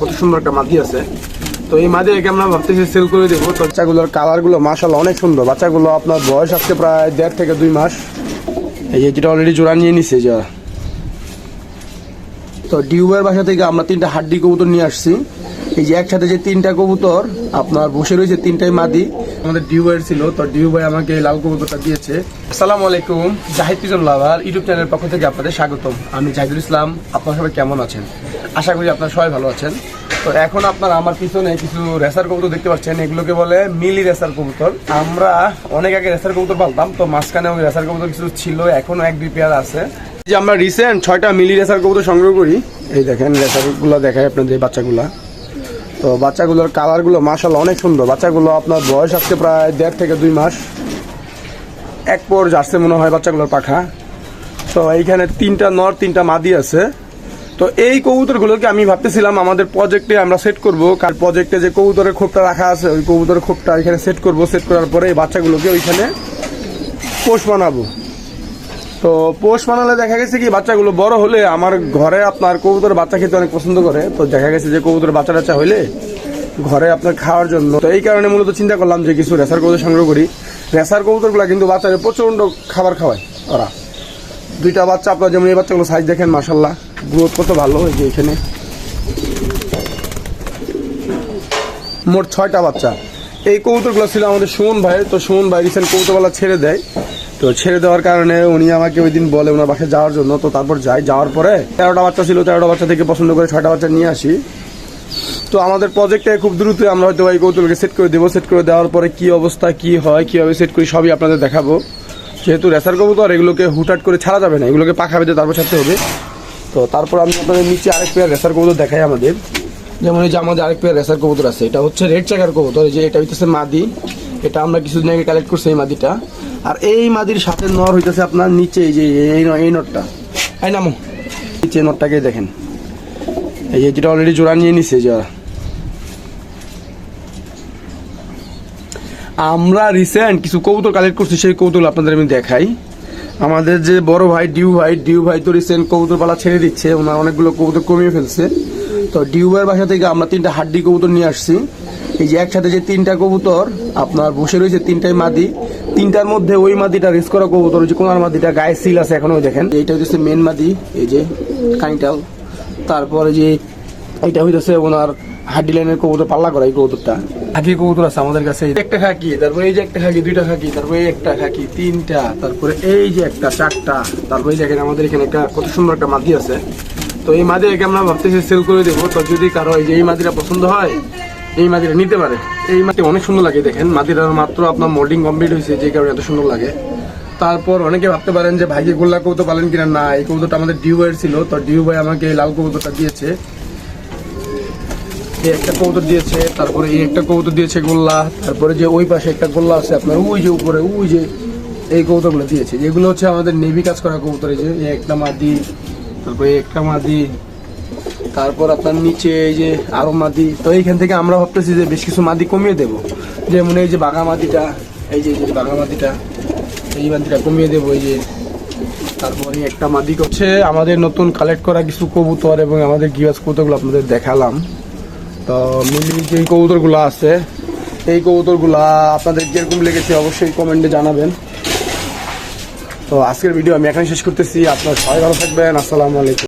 কত সুন্দর একটা মাদি আছে। তো এই মাদি একে আমরা ভাবতেছি সেল করে দেবো। তো বাচ্চাগুলোর কালারগুলো মাসাল অনেক সুন্দর। বাচ্চাগুলো আপনার বয়স আজকে প্রায় দেড় থেকে দুই মাস। এই যেটা অলরেডি জোড়া নিয়ে নিছে যা। তো ডিউবের বাসা থেকে আমরা তিনটা হাড্ডি কবুতর নিয়ে আসছি। এই যে একসাথে যে তিনটা কবুতর, আপনার বসে রয়েছে তিনটাই মাদি। আমাদের ডিউ ডিউবের ছিল, তো ডিউবাই আমাকে এই লাল কবুতরটা দিয়েছে। আসসালামু আলাইকুম, জাহিদ পিজন লাভার ইউটিউব চ্যানেলের পক্ষ থেকে আপনাদের স্বাগতম। আমি জাহিদুল ইসলাম, আপনারা সবাই কেমন আছেন? আশা করি আপনারা সবাই ভালো আছেন। তো এখন আপনারা আমার পিছনে কিছু রেসার কবুতর দেখতে পাচ্ছেন, এগুলোকে বলে মিলি রেসার কবুতর। আমরা অনেক আগে রেসার কবুতর পালতাম, তো মাঝখানে ওই রেসার কবুতর কিছু ছিল এখনও এক দুই পেয়ার আছে। যে আমরা রিসেন্ট ছয়টা মিলি রেসার কবুতর সংগ্রহ করি, এই দেখেন রেসারগুলো দেখায় আপনাদের বাচ্চাগুলা। তো বাচ্চাগুলোর কালারগুলো মাসাল অনেক সুন্দর। বাচ্চাগুলো আপনার বয়স আজকে প্রায় দেড় থেকে দুই মাস। এক পর যাচ্ছে মনে হয় বাচ্চাগুলোর পাখা। তো এইখানে তিনটা নর, তিনটা মাদি আছে। তো এই কবুতরগুলোকে আমি ভাবতেছিলাম আমাদের প্রজেক্টে আমরা সেট করব। কার প্রজেক্টে যে কবুতরের খোপটা রাখা আছে, ওই কবুতরের খোপটা এখানে সেট করব। সেট করার পরে এই বাচ্চাগুলোকে ওইখানে পোষ বানাবো। তো পোষ বানালে দেখা গেছে কি, বাচ্চাগুলো বড় হলে আমার ঘরে আপনার কবুতর বাচ্চা খেতে অনেক পছন্দ করে। তো দেখা গেছে যে কবুতর বাচ্চা টাচ্চা হইলে ঘরে আপনার খাওয়ার জন্য, তো এই কারণে মূলত চিন্তা করলাম যে কিছু রেসার কবুতর সংগ্রহ করি। রেসার কবুতরগুলো কিন্তু বাচ্চাদের প্রচণ্ড খাবার খাওয়ায় ওরা। দুইটা বাচ্চা আপনার যেমন এই বাচ্চাগুলো সাইজ দেখেন মাসাল্লাহ গ্রোথ কত ভালো এই যে এখানে। মোট ছয়টা বাচ্চা। এই কবুতরগুলো ছিল আমাদের সুমন ভাইয়ের তো সুমন ভাই রিসেন্ট কবুতরবেলা ছেড়ে দেয়। তো ছেড়ে দেওয়ার কারণে উনি আমাকে ওই দিন বলে ওনার বাসায় যাওয়ার জন্য। তো তারপর যাই, যাওয়ার পরে তেরোটা বাচ্চা ছিল, তেরোটা বাচ্চা থেকে পছন্দ করে ছয়টা বাচ্চা নিয়ে আসি। তো আমাদের প্রজেক্টে খুব দ্রুত আমরা হয়তো এই কৌতুলকে সেট করে দেবো। সেট করে দেওয়ার পরে কি অবস্থা, কি হয়, কীভাবে সেট করি, সবই আপনাদের দেখাবো। যেহেতু রেসার কবুতর, এগুলোকে হুটহাট করে ছাড়া যাবে না, এগুলোকে পাখা বেঁধে তারপর ছাড়তে হবে। তো তারপর আমি আপনাদের নিচে আরেক পেয়ার রেসার কবুতর দেখাই আমাদের। যেমন এই যে আমাদের আরেক পেয়ার রেসার কবুতর আছে, এটা হচ্ছে রেড চাকার কবুতর, এই যে এটা হইতেছে মাদি। এটা আমরা কিছুদিন আগে কালেক্ট করছি এই মাদিটা। আর এই মাদির সাথে নর হইতেছে আপনার নিচে এই যে এই এই নটটা। এই নামো। নিচে নটটাকে দেখেন। এই যে যেটা অলরেডি জোড়া নিয়ে নিছে যা আমরা রিসেন্ট কিছু কবুতর কালেক্ট করছি সেই কৌতুক আপনাদের আমি দেখাই। আমাদের যে বড় ভাই ডিউ ভাই ডিউ ভাই তো রিসেন্ট কবুতর পালা ছেড়ে দিচ্ছে ওনার অনেকগুলো কবুতর কমিয়ে ফেলছে। তো ডিউ ভাইয়ের বাসা থেকে আমরা তিনটা হাড্ডি কবুতর নিয়ে আসছি। এই যে একসাথে যে তিনটা কবুতর আপনার বসে রয়েছে তিনটাই মাদি। তিনটার মধ্যে ওই মাদিটা রেস করা কবুতর যে কোনার মাদিটা গায়ে সিল আছে এখনও দেখেন। এইটা হচ্ছে মেন মাদি এই যে কাইটাল তারপরে যে এটা হইতেছে ওনার হাড্ডি লাইনের কবুতর পাল্লা করা এই কবুতরটা। খাকি কবুতর আছে আমাদের কাছে? একটা খাকি তারপরে এই যে একটা খাকি দুইটা খাকি তারপরে এই একটা খাকি তিনটা তারপরে এই যে একটা চারটা তারপরে দেখেন আমাদের এখানে একটা কত সুন্দর একটা মাদি আছে। তো এই মাদিটাকে আমরা ভাবতেছি সেল করে দেবো তো যদি কারও এই যে এই মাদিটা পছন্দ হয় এই মাদিটা নিতে পারে। এই মাটি অনেক সুন্দর লাগে দেখেন। মাদিটার মাত্র আপনার মোল্ডিং কমপ্লিট হয়েছে, যে কারণে এত সুন্দর লাগে। তারপর অনেকে ভাবতে পারেন যে ভাইকে গোল্লা কবুতর পালেন কিনা? না, এই কবুতরটা আমাদের ডিউ ভাইয়ের ছিল। তো ডিউ ভাই আমাকে লাল কবুতরটা দিয়েছে। এই একটা কবুতর দিয়েছে, তারপরে এই একটা কবুতর দিয়েছে গোল্লা। তারপরে যে ওই পাশে একটা গোল্লা আছে আপনার, ওই যে উপরে, ওই যে এই কবুতরগুলো দিয়েছে। যেগুলো হচ্ছে আমাদের নেভি কাজ করা কবুতর, এই যে একটা মাদি, তারপরে একটা মাদি তারপর আপনার নিচে এই যে আরও মাদি, তো এইখান থেকে আমরা ভাবতেছি যে বেশ কিছু মাদি কমিয়ে দেবো। যেমন এই যে বাঘা মাদিটা, এই যে এই যে বাঘা মাদিটা, এই মাদিটা কমিয়ে দেবো, এই যে। তারপরে একটা মাদি হচ্ছে আমাদের নতুন কালেক্ট করা কিছু কবুতর এবং আমাদের গিয়াস কবুতরগুলো আপনাদের দেখালাম। তো মিলি যে কবুতরগুলো আছে, এই কবুতরগুলা আপনাদের যেরকম লেগেছে অবশ্যই কমেন্টে জানাবেন। তো আজকের ভিডিও আমি এখানে শেষ করতেছি। আপনার সবাই ভালো থাকবেন। আসসালামু আলাইকুম।